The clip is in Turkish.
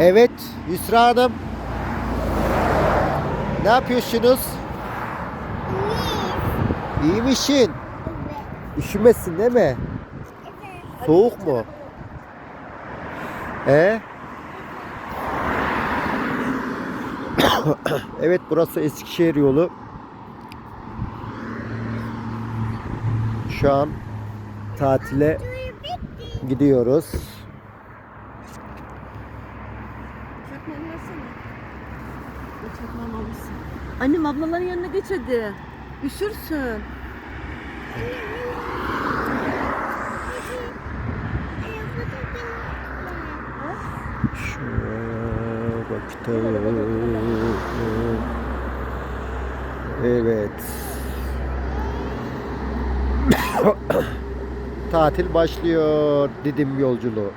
Evet Yusra Hanım. Ne yapıyorsunuz? İyi misin? Üşümesin değil mi? Soğuk mu? E? evet burası Eskişehir yolu. Şu an tatile gidiyoruz. Çakmağını versene. Alırsın. Annem ablaların yanına geç hadi. Üşürsün. Baktım. Evet. Tatil başlıyor Didim yolculuğu.